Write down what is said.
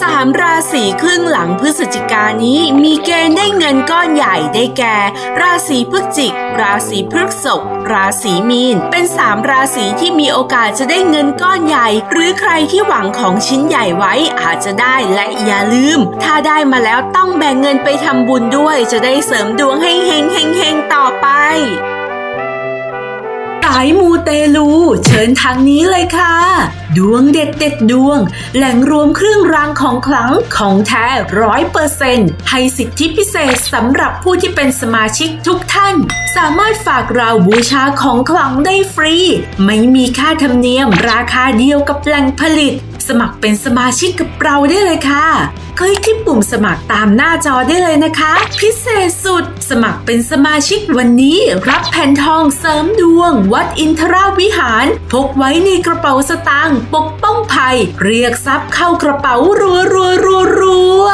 สามราศีครึ่งหลังพฤศจิกายนี้มีเกณฑ์ได้เงินก้อนใหญ่ได้แก่ ราศีพฤศจิก ราศีพฤษภราศีมีน เป็นสามราศีที่มีโอกาสจะได้เงินก้อนใหญ่ หรือใครที่หวังของชิ้นใหญ่ไว้อาจจะได้และอย่าลืม ถ้าได้มาแล้วต้องแบ่งเงินไปทำบุญด้วยจะได้เสริมดวงให้เฮงเฮงเฮงต่อไป เตลูเชิญทางนี้เลยค่ะ ดวงเด็ดเด็ดดวง แหล่งรวมเครื่องรางของขลังของแท้ร้อยเปอร์เซนต์ให้สิทธิพิเศษสำหรับผู้ที่เป็นสมาชิกทุกท่าน สามารถฝากเราบูชาของขลังได้ฟรี ไม่มีค่าธรรมเนียมราคาเดียวกับแหล่งผลิต สมัครเป็นสมาชิกกับเราได้เลยค่ะ คลิกที่ปุ่มสมัครตามหน้าจอได้เลยนะคะ พิเศษสุด สมัครเป็นสมาชิกวันนี้ รับแผ่นทองเสริมดวง วัดอินทราวิหาร พกไว้ในกระเป๋าสตางค์ปกป้องภัย เรียกทรัพย์เข้ากระเป๋ารัวรัวรัว